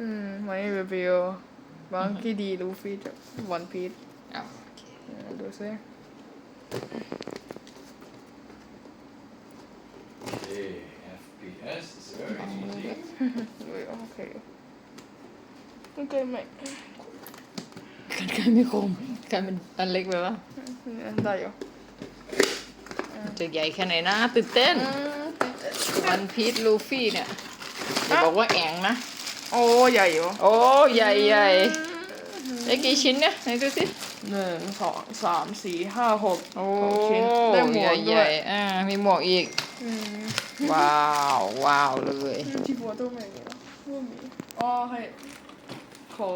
อืมไม่รีวิวบางกีดีลูฟี่จากวันพีชเอาโอเคดูซิ Okay, FPS is very easy. ดูโอเคมันเคยไหมกันไกลไม่คมกันเป็นอันเล็กไปปะเนี่ยได้อยู่จะใหญ่แค่ไหนนะตื่นเต้นอืมวันพีชลูฟี่เนี่ยอย่าบอกว่าแองนะ โอ้ใหญ่อยู่โอ้ใหญ่ใหญ่ได้กี่ชิ้นเนี่ยไหนดูสิหนึ่งสองสามสี่ห้าหกโอ้หกชิ้นได้หมใหวญ่กใหด้วญ่ยอ่ามีหมวกอีก อืมว้าวว้าวเลยที่บัวตัวไหนเนี่ยว่ามีอ๋อให้คอ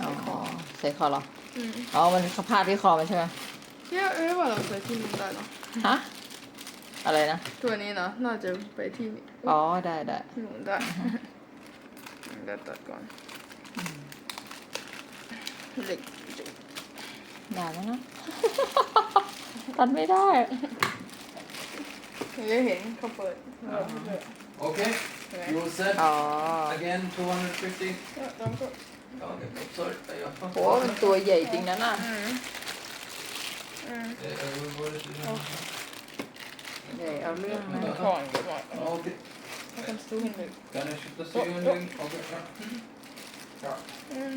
อ๋อใส่คอเหรออืมอ๋อมันสภาพที่คอมันใช่ไหมเนี่ยเอ้ยว่าเราใส่ที่นี่ได้เนาะฮะอะไรนะตัวนี้นะน่าจะไปที่นี่อ๋อได้ได้หนูได้ เดี๋ยวตัดก่อนเหล็กจริงได้แล้วนะ ตัดไม่ได้เราจะเห็นเขาเปิดเราเปิด Okay, you all set? อ๋อ Again, 250? แล้วก็ Okay, sorry. jag โหมันตัวใหญ่จริงนะน่ะ อืมอืม Eh, vad var det som- ใหญ่เอาเรื่องนะ ถอนก็หมด Okej. ให้กันสู้หนึ่ง Kan jag skjuta styrning? Okej, ja. Ja. อืม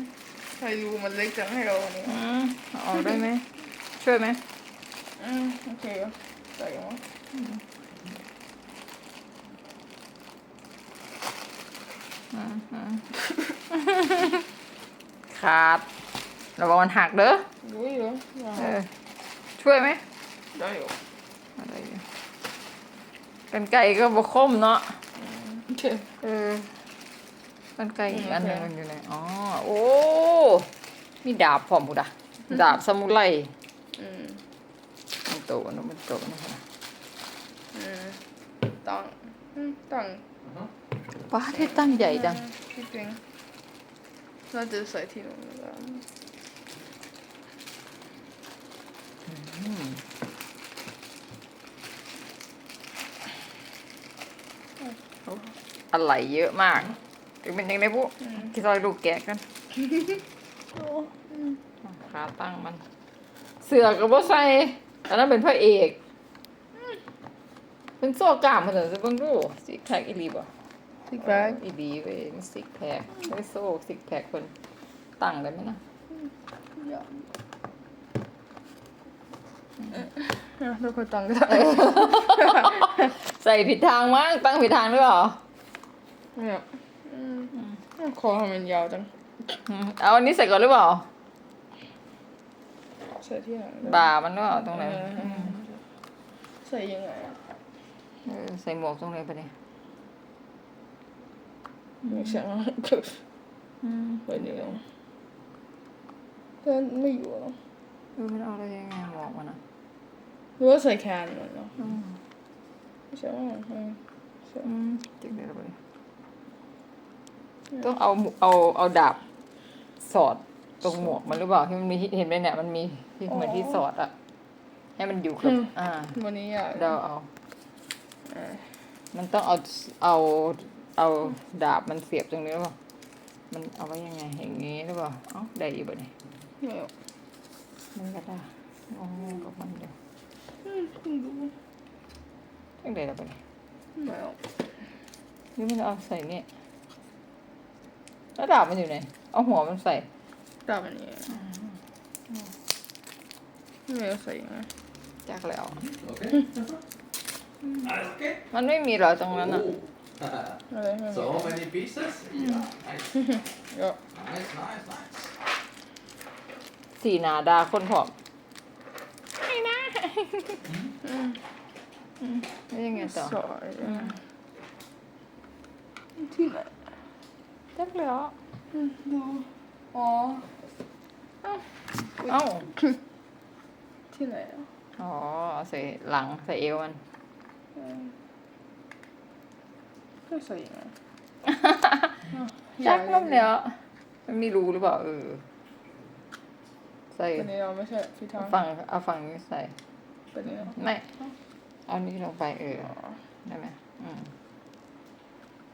ใครดูมันเล็กจังให้เราอันนี้อืมเอาออกได้ไหม ช่วยไหมอืมโอเคใส่มั้งขาดระวังมันหักเด้อดูอยู่เออช่วยไหมได้อยู่อะไรอยู่กันไก่ก็บคมเนาะ โอเคเออกันไก่อีกอันหนึงมันอยู่ไหนอ๋อโอ้มีดาบพร้อมบุดะดาบซามูไรอืมมันโตนะมันโตนะคะอืมตั้งอืมตั้ง Jaha. ว้าที่ตั้งใหญ่จังพี่ปิงน่าจะใส่ที่หนูแล้ว อะไรเยอะมากถึงเป็นยังไงปุ๊กี่ซอยลูกแกะกันโอ้ขาตั้งมัน เสือกับว่าใส่อันนั้นเป็นพระเอก เป็นโซ่กล้ามมันเหรอจะเบิ่งดูซิกแพคอีหลีบ่ที่แบกอีหลีเว้ยซิกแพคไม่โซ่ซิกแพคคนตั้งได้ไหมนะอย่าเราคนตั้งก็ได้ใส่ผิดทางมั้งตั้งผิดทางหรือเปล่า เนี่ยอืมคอทำมันยาวจังอืมเอาอันนี้ใส่ก่อนหรือเปล่า ใส่ที่ไหนบ่ามันหรือเปล่าตรงไหนเอออใส่ยังไงอะเออใส่หมวกตรงไหนไปเนี่ยไม่ใช่คือไปนี่แล้วแต่ไม่อยู่แล้วเออมันเอาอะไรยังไงหมวกมันอะหรือว่าใส่แคนมันเนาะไม่ใช่ว่าอืมใช่อืมจริงเลยไป ต้องเอาหมวเอาเอาดาบสอดตรงหมวกมันหรือเปล่าที่มันมีที่เห็นไหมเนี่ยมันมีที่เหมือนที่สอดอะ ให้มันอยู่กับอ่าวันนี้อยากเราเอาเออมันต้องเอาเอาเอาดาบมันเสียบตรงนี้หรือเปล่ามันเอาไว้ยังไงอย่างงี้หรือเปล่าเอ้าได้อยู่บ่เนี่ยไม่เอามันก็ได้โอ้กับมันเดี๋ยวอืมไม่รู้ตั้งแต่ละไปเนี่ยไม่เอานี่มันเอาใส่เนี่ย แล้วดาบมันอยู่ไหน เอาหัวมันใส่ ดาบอันนี้ไม่เอาใส่ยังไงจากแล้ว Okej. Okej. มันไม่มีเหรอตรงนั้นอะ Oh. อะไรไม่มี So many pieces? Yeah. Nice. เยอะ Nice, nice, nice. สีหนาดาคนผอมไม่นะแล้วยังไงต่อสอยที่ไหน จักแล้วอืมดูอ๋อเอ้าที่ไหนอะอ๋อใส่หลังใส่เอวมันอืมก็ใส่ยังไงจักน้ำแล้วมันมีรูหรือเปล่าเออใส่เป็นนี้เราไม่ใช่พี่ทางฝั่งเอาฝั่งนี้ใส่เป็นนี้เราไม่เอานี้ลงไปเอออ๋อได้ไหมอืม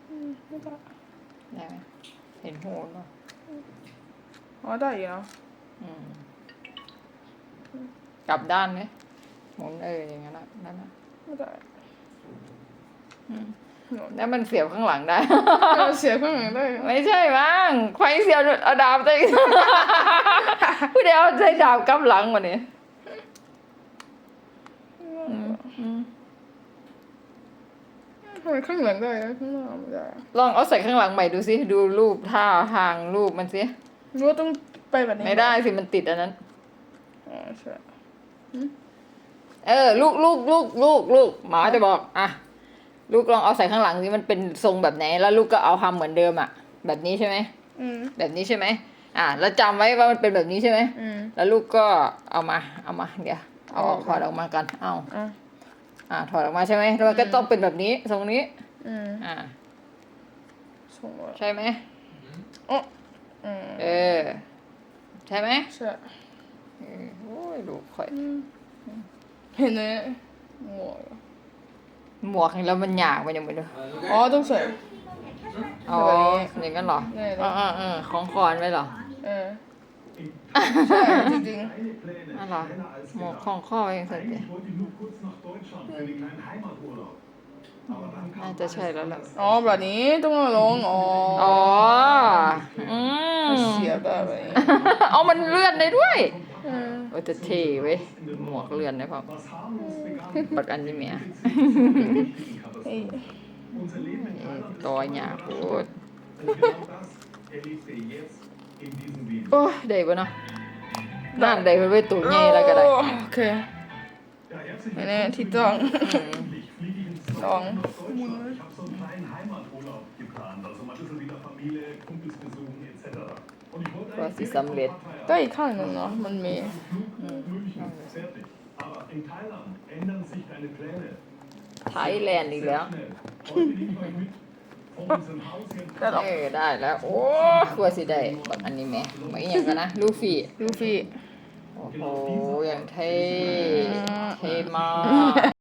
อืมไม่ได้ ได้ไหมเห็นหูเนาะอ๋อได้อยู่เนาะอืมกลับด้านไหมหมุนเอออย่างนั้นนะนั่นนะไม่ได้อืมหนูแล้วมันเสียบข้างหลังได้เอาเสียข้างหลังได้ไม่ใช่มั้งไฟเสียบเอาดาบใจผู้เดียวใจดาบกำหลังมาเนี่ยอืมอืม ทำไมข้างหลังได้แล้วข้างหน้าไม่ได้ลองเอาใส่ข้างหลังใหม่ดูสิดูรูปท่าทางรูปมันสิรู้ว่าต้องไปแบบนี้ไม่ได้สิมันติดอันนั้นอ๋อใช่เออ ลูกลูกลูกลูกลูกหมาจะบอก อะ ลูกลองเอาใส่ข้างหลังสิมันเป็นทรงแบบไหน แล้วลูกก็เอาทำเหมือนเดิมอะ แบบนี้ใช่ไหมอืมแบบนี้ใช่ไหมอะแล้วจำไว้ว่ามันเป็นแบบนี้ใช่ไหมอืมแล้วลูกก็เอามา เอามา เดี๋ยวเอาออกเอาออกถอดออกมากันเอา อะอะถอดออกมาใช่ไหมแล้วมันก็ต้องเป็นแบบนี้ทรงนี้อืมอะส่งมาใช่ไหมอ๋ออืมเออ ใช่ไหมใช่เออโอ้ยลูกข่อยอืมเห็นไหมหมวกหมวกนี่แล้วมันหยาบมันยังไม่ดูอ๋อต้องใส่อ๋อแบบนี้อย่างนั้นเหรอแน่เลยอ่าอ่าอ่าของคอนไว้เหรอเออใช่จริงอะเหรอหมวกของข้อเองสิ Eigentlich wollte ich nur kurz nach Deutschland für den kleinen Heimaturlaub. Aber dann น่า kam จะใช่แล้วล่ะๆอ๋อแบบนี้ต้องเอาลง อ๋อ อ๋อ อืมเสียบได้แบบนี้ เอามันเลื่อนได้ด้วยเออโอ้จะเท่เว้ย หมวกเลื่อนได้พอ was harmlos begann, ปักอันนี้เมีย richtigen เอ้ย Katastrophe. Unser Leben in Thailand ist ตัวหยาบพูด Und genau das erlebt ihr jetzt in diesem Video. โอ้ยได้ปะเนาะนั่นได้ไปไว้ตู้ใหญ่แล้วก็ได้ โอเค Ja, herzlich อันนี้ willkommen. ที่ต้อง Endlich fliege ich ins Song. Land nach Deutschland. Ich habe so einen kleinen Heimaturlaub geplant. Also mal ein bisschen wieder Familie, Kumpels besuchen etc. Und ich wollte Was eigentlich ist direkt am vor ein Lied? paar Feiertagen ก็อีกข้างหนึ่งเนาะมันมี Flug München, fertig. Aber in Thailand ändern sich deine Pläne. ไทยแลนด์อีกแล้ว Sehr schnell. Heute nehmen wir euch mit von unserem Haus hier in ได้หรอเออได้แล้ว โอ้กลัวสิได้บักอันนี้แม่ไม่อหย่างกันนะ ลูฟี่ ลูฟี่ โอ้โหอ